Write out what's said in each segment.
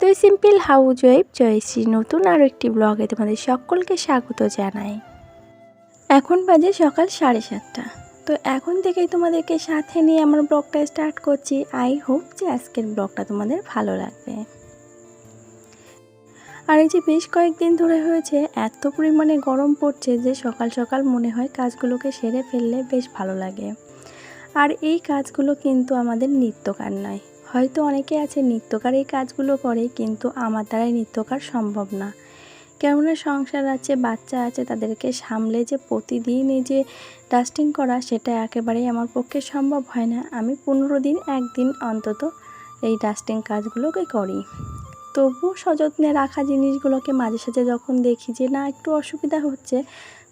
তো simple house wife Jayashree নতুন আরও একটি ব্লগে তোমাদের সকলকে স্বাগত জানাই। এখন বাজে সকাল সাড়ে সাতটা। তো এখন থেকেই তোমাদেরকে সাথে নিয়ে আমার ব্লগটা স্টার্ট করছি। আই হোপ যে আজকের ব্লগটা তোমাদের ভালো লাগবে। আর এই যে বেশ কয়েকদিন ধরে হয়েছে, এত পরিমাণে গরম পড়ছে যে সকাল সকাল মনে হয় কাজগুলোকে সেরে ফেললে বেশ ভালো লাগে। আর এই কাজগুলো কিন্তু আমাদের নিত্যকার নয়। হয়তো অনেকে আছে নৃত্যকার এই কাজগুলো করে, কিন্তু আমার দ্বারাই নৃত্যকার সম্ভব না। কেননা সংসার আছে, বাচ্চা আছে, তাদেরকে সামলে যে প্রতিদিন এই যে ডাস্টিং করা, সেটা একেবারেই আমার পক্ষে সম্ভব হয় না। আমি পনেরো দিন, একদিন অন্তত এই ডাস্টিং কাজগুলোকে করি। তবুও সযত্নে রাখা জিনিসগুলোকে মাঝে সাঝে যখন দেখি যে, না, একটু অসুবিধা হচ্ছে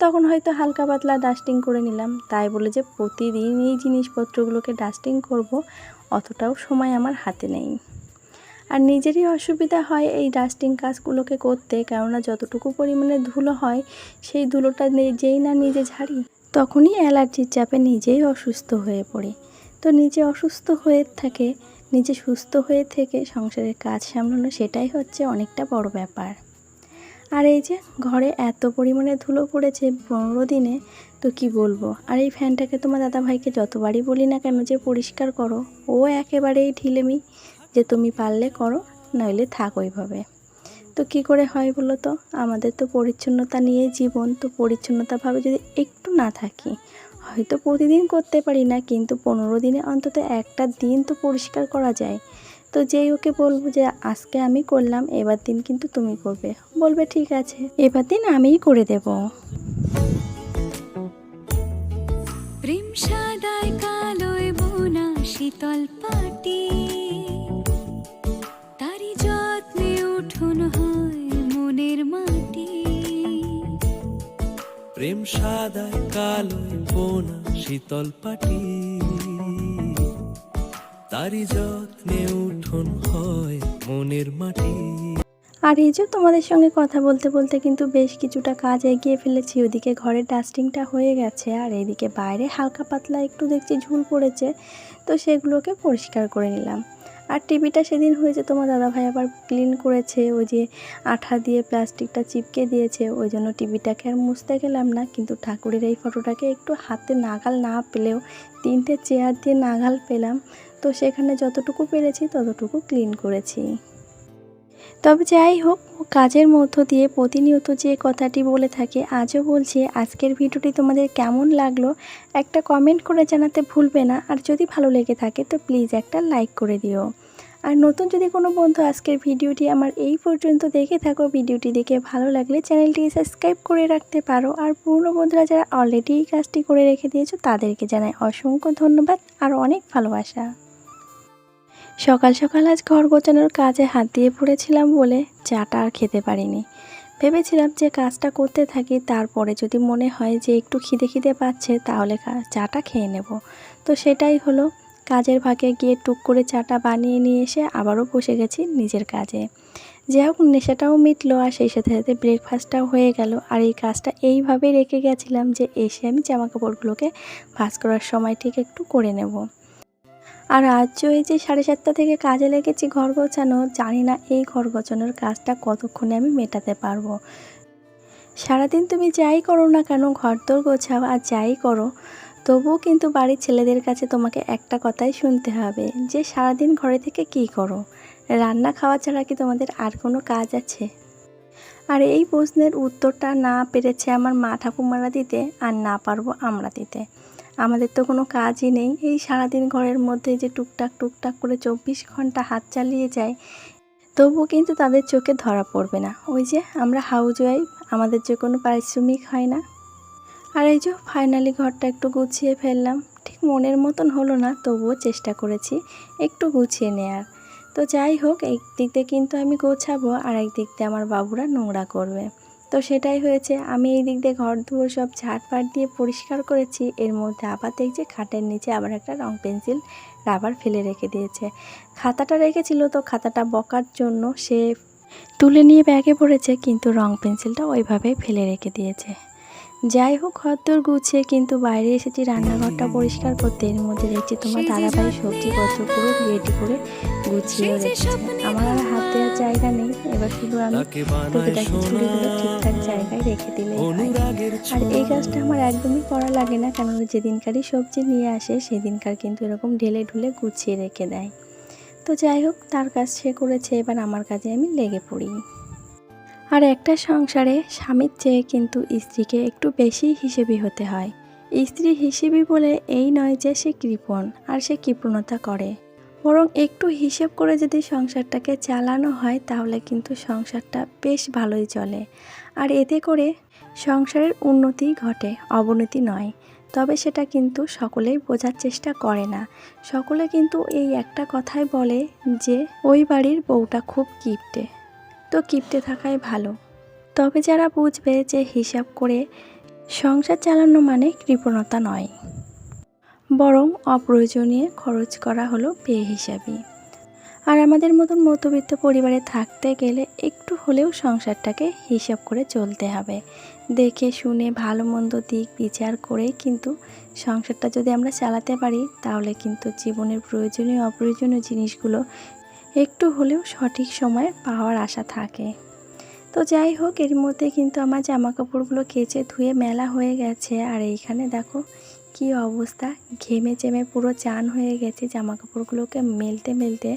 তখন হয়তো হালকা পাতলা ডাস্টিং করে নিলাম। তাই বলে যে প্রতিদিন এই জিনিসপত্রগুলোকে ডাস্টিং করব, অতটাও সময় আমার হাতে নেই। আর নিজেরই অসুবিধা হয় এই ডাস্টিং কাজগুলোকে করতে, কেননা যতটুকু পরিমাণে ধুলো হয়, সেই ধুলোটা যেই না নিজে ঝাড়ি। তখনই অ্যালার্জির চাপে নিজেই অসুস্থ হয়ে পড়ে। তো নিজে অসুস্থ হয়ে থাকে, নিজে সুস্থ হয়ে থেকে সংসারের কাজ সামলানো সেটাই হচ্ছে অনেকটা বড় ব্যাপার। আর এই যে ঘরে এত পরিমাণে ধুলো পড়েছে পনেরো দিনে, তো কি বলব? আর এই ফ্যানটাকে তোমার দাদা ভাইকে যতবারই বলি না কেন যে পরিষ্কার করো, ও একেবারেই ঢিলেমি যে তুমি পারলে করো, নইলে থাক ওইভাবে। তো কি করে হয় বলো তো? আমাদের তো পরিচ্ছন্নতা নিয়ে জীবন, তো পরিচ্ছন্নতাভাবে যদি একটু না থাকি, হয়তো প্রতিদিন করতে পারি না, কিন্তু পনেরো দিনে অন্তত একটা দিন তো পরিষ্কার করা যায়। তো যেই ওকে বলব যে আজকে আমি করলাম এবার দিন কিন্তু তুমি করবে। বলবে ঠিক আছে এবার দিন আমিই করে দেব। প্রেম সাদায় কালোয় বোনা শীতল পাটি। তারি যত্নে উঠুন হয় মনের মাটি। প্রেম সাদায় কালোয় বোনা শীতল পাটি। তারি যত্নে উঠোন হয় মনের মাটি। আর এই যে তোমাদের সঙ্গে কথা বলতে বলতে কিন্তু বেশ কিছুটা কাজ এগিয়ে ফেলেছি। ওদিকে ঘরের ডাস্টিংটা হয়ে গেছে আর এদিকে বাইরে হালকা পাতলা একটু দেখছি ঝুল পড়েছে, তো সেগুলোকে পরিষ্কার করে নিলাম। আর টিভিটা সেদিন হয়েছে, তোমার দাদাভাই আবার ক্লিন করেছে, ওই যে আঠা দিয়ে প্লাস্টিকটা চিপকে দিয়েছে, ওই জন্য টিভিটাকে আর মুছতে গেলাম না। কিন্তু ঠাকুরের এই ফটোটাকে একটু হাতে নাগাল না পেলেও, তিনটে চেয়ার দিয়ে নাগাল পেলাম। তো সেখানে যতটুকু পেরেছি ততটুকু ক্লিন করেছি। তবে যাই হোক, কাজের মধ্য দিয়ে প্রতিনিয়ত যে কথাটি বলে থাকে, আজও বলছি, আজকের ভিডিওটি তোমাদের কেমন লাগল, একটা কমেন্ট করে জানাতে ভুলবে না, আর যদি ভালো লেগে থাকে তো প্লিজ একটা লাইক করে দিও। আর নতুন যদি কোনো বন্ধু আজকের ভিডিওটি আমার এই পর্যন্ত দেখে থাকো, ভিডিওটি দেখে ভালো লাগলে চ্যানেলটি সাবস্ক্রাইব করে রাখতে পারো, আর পুরনো বন্ধুরা যারা অলরেডি এই কাজটি করে রেখে দিয়েছ, তাদেরকে জানাই অসংখ্য ধন্যবাদ, আর অনেক ভালোবাসা। সকাল সকাল আজ ঘর গোছানোর কাজে হাত দিয়ে পড়েছিলাম বলে চাটা আর খেতে পারিনি। ভেবেছিলাম যে কাজটা করতে থাকি, তারপরে যদি মনে হয় যে একটু খিদে খিদে পাচ্ছে, তাহলে চাটা খেয়ে নেব। তো সেটাই হলো, কাজের ভাগে গিয়ে টুক করে চাটা বানিয়ে নিয়ে এসে আবারও বসে গেছি নিজের কাজে। যাই হোক, নেশাটাও মিটলো আর সেই সাথে সাথে ব্রেকফাস্টটাও হয়ে গেল। আর এই কাজটা এইভাবেই রেখে গেছিলাম যে এসে আমি জামা কাপড়গুলোকে ভাঁজ করার সময় ঠিক একটু করে নেব। আর আজ এই যে সাড়ে সাতটা থেকে কাজে লেগেছি ঘর গোছানো, জানি না এই ঘর গোছানোর কাজটা কতক্ষণে আমি মেটাতে পারব। সারাদিন তুমি যাই করো না কেন, ঘর দোর গোছাও আর যাই করো, তবুও কিন্তু বাড়ির ছেলেদের কাছে তোমাকে একটা কথাই শুনতে হবে, যে সারাদিন ঘরে থেকে কী করো? রান্না খাওয়া ছাড়া কি তোমাদের আর কোনো কাজ আছে? আর এই প্রশ্নের উত্তরটা না পেরেছে আমার মা ঠাকুমারা দিতে আর না পারব আমরা দিতে। আমাদের তো কোনো কাজই নেই। এই সারাদিন ঘরের মধ্যে যে টুকটাক টুকটাক করে চব্বিশ ঘণ্টা হাত চালিয়ে যায়, তবুও কিন্তু তাদের চোখে ধরা পড়বে না। ওই যে আমরা হাউজ ওয়াইফ আমাদের যে কোনো পারিশ্রমিক হয় না। আর এই যে ফাইনালি ঘরটা একটু গুছিয়ে ফেললাম, ঠিক মনের মতন হলো না, তবুও চেষ্টা করেছি একটু গুছিয়ে নেয়ার। তো যাই হোক, একদিক দিয়ে কিন্তু আমি গোছাবো আর একদিক দিয়ে আমার বাবুরা নোংরা করবে। তো সেটাই হয়েছে। আমি এই দিক দিয়ে ঘর ধুয়ে সব ঝাড়পাট দিয়ে পরিষ্কার করেছি। এর মধ্যে আবার দেখছি খাটের নিচে আবার একটা রং পেন্সিল রাবার ফেলে রেখে দিয়েছে। খাতাটা রেখেছিল তো খাতাটা বকার জন্য সে তুলে নিয়ে ব্যাগে পড়েছে কিন্তু রং পেন্সিলটা ওইভাবেই ফেলে রেখে দিয়েছে। যাই হোক ঘরদোর গুছিয়ে কিন্তু বাইরে এসেছি রান্নাঘরটা পরিষ্কার করতে। এর মধ্যে দেখছি তোমার দাদাভাই সবজি পত্র পুরো রেডি করে গুছিয়ে রেখেছে। আমার জায়গা নেই। এবার শুধু আমি টুকিটাকি ছুরিগুলো ঠিকঠাক জায়গায় রেখে দিলে আর এই কাজটা আমার একদমই করা লাগে না কেননা যেদিনকারই সবজি নিয়ে আসে সেদিনকার কিন্তু এরকম ঢেলে ঢুলে গুছিয়ে রেখে দেয়। তো যাই হোক তার কাজ সে করেছে এবার আমার কাজে আমি লেগে পড়ি। আর একটা সংসারে স্বামীর চেয়ে কিন্তু স্ত্রীকে একটু বেশি হিসেবি হতে হয়। স্ত্রী হিসেবি বলে এই নয় যে সে কৃপণ আর সে কৃপণতা করে। বরং একটু হিসেব করে যদি সংসারটাকে চালানো হয়, তাহলে কিন্তু সংসারটা বেশ ভালোই চলে। আর এতে করে সংসারের উন্নতি ঘটে, অবনতি নয়। তবে সেটা কিন্তু সকলেই বোঝার চেষ্টা করে না। সকলে কিন্তু এই একটা কথাই বলে যে, ওই বাড়ির বউটা খুব কিপটে। তো কিপটে থাকাই ভালো। তবে যারা বুঝবে যে হিসাব করে সংসার চালানো মানে কৃপণতা নয়। বরং অপ্রয়োজনীয় খরচ করা হলো বেহিসাবি আর আমাদের মতন মধ্যবিত্ত পরিবারে থাকতে গেলে একটু হলেও সংসারটাকে হিসাব করে চলতে হবে। দেখে শুনে ভালো মন্দ দিক বিচার করে কিন্তু সংসারটা যদি আমরা চালাতে পারি, তাহলে কিন্তু জীবনের প্রয়োজনীয় অপ্রয়োজনীয় জিনিসগুলো একটু হলেও সঠিক সময়ে পাওয়ার আশা থাকে। তো যাই হোক, এর মধ্যে কিন্তু আমার জামা কাপড়গুলো কেচে ধুয়ে মেলা হয়ে গেছে। আর এইখানে দেখো কি অবস্থা? ঘেমে চেমে পুরো চান হয়ে গেছে জামা কাপড়গুলোকে মেলতে মেলতে।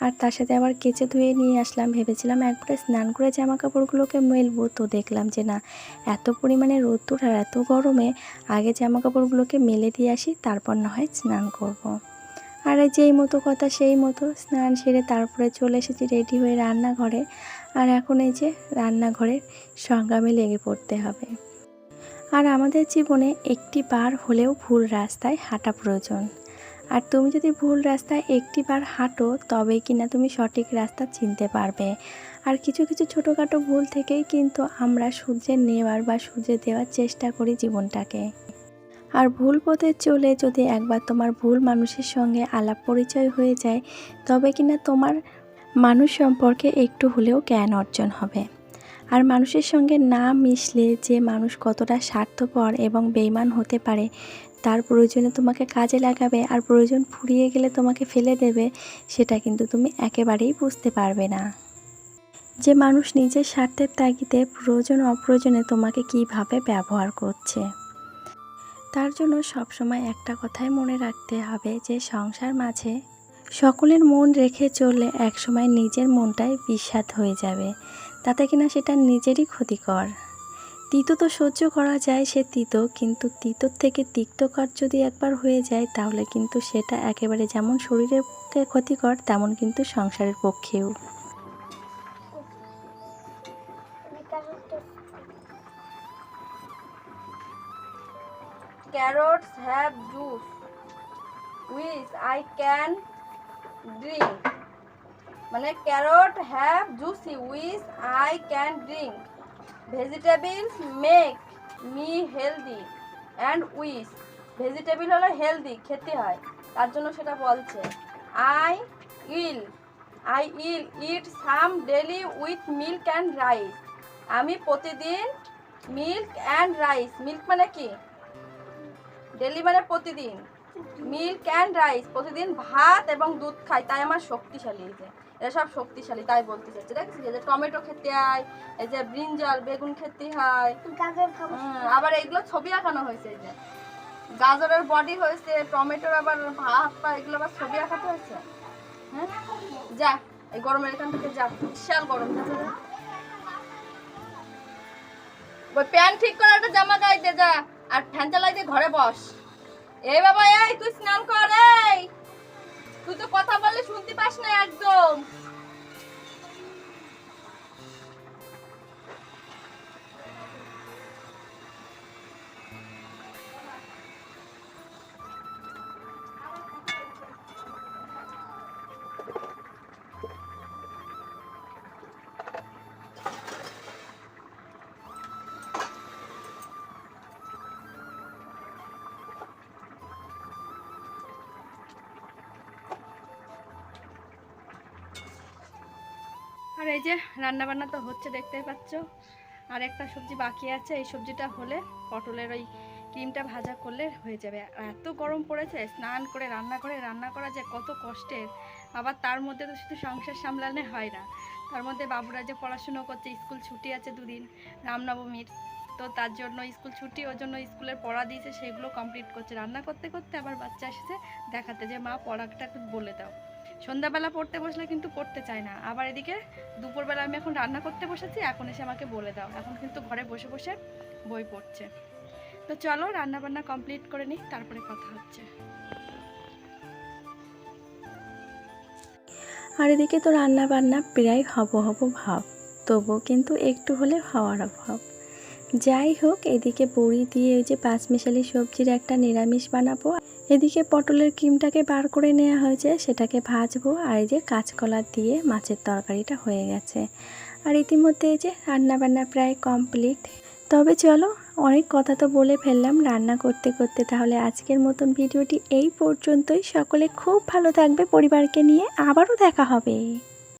আর তার সাথে আবার কেচে ধুয়ে নিয়ে আসলাম। ভেবেছিলাম একবারে স্নান করে জামা কাপড়গুলোকে মেলবো। তো দেখলাম যে না, এত পরিমাণে রোদ্দুর আর এত গরমে আগে জামা কাপড়গুলোকে মেলে দিয়ে আসি, তারপর না হয় স্নান করব। আর এই যেই মতো কথা সেই মতো। স্নান সেরে তারপরে চলে এসেছি রেডি হয়ে রান্নাঘরে। আর এখন এই যে রান্নাঘরের সংগ্রামে লেগে পড়তে হবে। আর আমাদের জীবনে একটি বার হলেও ভুল রাস্তায় হাঁটা প্রয়োজন। আর তুমি যদি ভুল রাস্তায় একটি বার হাঁটো তবেই কিনা তুমি সঠিক রাস্তা চিনতে পারবে। আর কিছু কিছু ছোটোখাটো ভুল থেকেই কিন্তু আমরা সূর্যে নেওয়ার বা সূর্যে দেওয়ার চেষ্টা করি জীবনটাকে। আর ভুল পথে চলে যদি একবার তোমার ভুল মানুষের সঙ্গে আলাপ পরিচয় হয়ে যায়, তবে কিনা তোমার মানুষ সম্পর্কে একটু হলেও জ্ঞান অর্জন হবে। আর মানুষের সঙ্গে না মিশলে যে মানুষ কতটা স্বার্থপর এবং বেইমান হতে পারে, তার প্রয়োজনে তোমাকে কাজে লাগাবে আর প্রয়োজন ফুরিয়ে গেলে তোমাকে ফেলে দেবে, সেটা কিন্তু তুমি একেবারেই বুঝতে পারবে না। যে মানুষ নিজের স্বার্থের তাগিদে প্রয়োজন অপ্রয়োজনে তোমাকে কীভাবে ব্যবহার করছে? তার জন্য সবসময় একটা কথাই মনে রাখতে হবে যে সংসার মাঝে সকলের মন রেখে চললে একসময় নিজের মনটাই বিষাদ হয়ে যাবে। তাতে কিনা সেটা নিজেরই ক্ষতিকর। তিতো তো সহ্য করা যায়, সে তিতো, কিন্তু তিতোর থেকে তিক্তকর যদি একবার হয়ে যায়, তাহলে কিন্তু সেটা একেবারে যেমন শরীরের পক্ষে ক্ষতিকর, তেমন কিন্তু সংসারের পক্ষেও। Carrots have juice, which I can drink. মানে carrot have juicy which I can drink vegetables make me healthy and which vegetable হলো হেলদি, খেতে হয়, তার জন্য সেটা বলছে। I will I will eat some daily with milk and rice. আমি প্রতিদিন মিল্ক অ্যান্ড রাইস, মিল্ক মানে কি? ডেলি মানে প্রতিদিন। মিল্ক অ্যান্ড রাইস, প্রতিদিন ভাত এবং দুধ খাই, তাই আমার শক্তিশালী এরা সব শক্তিশালী তাই বলতে চাচ্ছে দেখছিস যে টমেটো খেতে হয় এই যে ব্রিঞ্জাল বেগুন খেতে হয়। হুম, আবার এগুলো ছবি আঁকানো হয়েছে এই যে। গাজরের বডি হয়েছে টমেটোর আবার ভাত পা এগুলো আবার ছবি আঁকাতে হয়েছে? হ্যাঁ? যা এই গরমের এখান থেকে যা বিশাল গরম। যা। ওই প্যান্ট ঠিক করে একটা জামা গায়ে দে যা আর ফ্যান চালাই দিয়ে ঘরে বস। এই বাবা এই তুই স্নান কর এই। না একদম আর এই যে রান্না বান্না তো হচ্ছে, দেখতেই পাচ্ছ। আর একটা সবজি বাকি আছে, এই সবজিটা হলে পটলের ওই ক্রিমটা ভাজা করলে হয়ে যাবে। আর এত গরম পড়েছে, স্নান করে, রান্না করে, রান্না করা যে কত কষ্টের। আবার তার মধ্যে তো শুধু সংসার সামলালে হয় না। তার মধ্যে বাবুরা যে পড়াশুনো করছে, স্কুল ছুটি আছে দুদিন, রামনবমীর। তো তার জন্য স্কুল ছুটি, ওর জন্য স্কুলের পড়া দিয়েছে, সেগুলো কমপ্লিট করছে। রান্না করতে করতে আবার বাচ্চা এসেছে, দেখাতে যে, মা পড়াটা বলে দাও। সন্ধ্যাবেলা পড়তে বসলে কিন্তু পড়তে চায় না। আবার এদিকে দুপুরবেলা আমি এখন রান্না করতে বসেছি, এখন এসে আমাকে বলে দাও। এখন কিন্তু ঘরে বসে বসে বই পড়ছে। তো চলো রান্না বান্না কমপ্লিট করে নিই, তারপরে কথা হচ্ছে। আর এদিকে তো রান্না বান্না প্রায় হব হব ভাব, তবুও কিন্তু একটু হলে হওয়ার অভাব। যাই হোক, এদিকে বড়ি দিয়ে ওই যে পাঁচমিশালি সবজির একটা নিরামিষ বানাবো। এদিকে পটলের কিমটাকে বার করে নেওয়া হয়েছে, সেটাকে ভাজবো, আর এই যে কাঁচকলা দিয়ে মাছের তরকারিটা হয়ে গেছে। আর ইতিমধ্যে এই যে রান্না বান্না প্রায় কমপ্লিট। তবে চলো, অনেক কথা তো বলে ফেললাম রান্না করতে করতে, তাহলে আজকের মতন ভিডিওটি এই পর্যন্তই। সকলে খুব ভালো থাকবে পরিবারকে নিয়ে, আবারও দেখা হবে।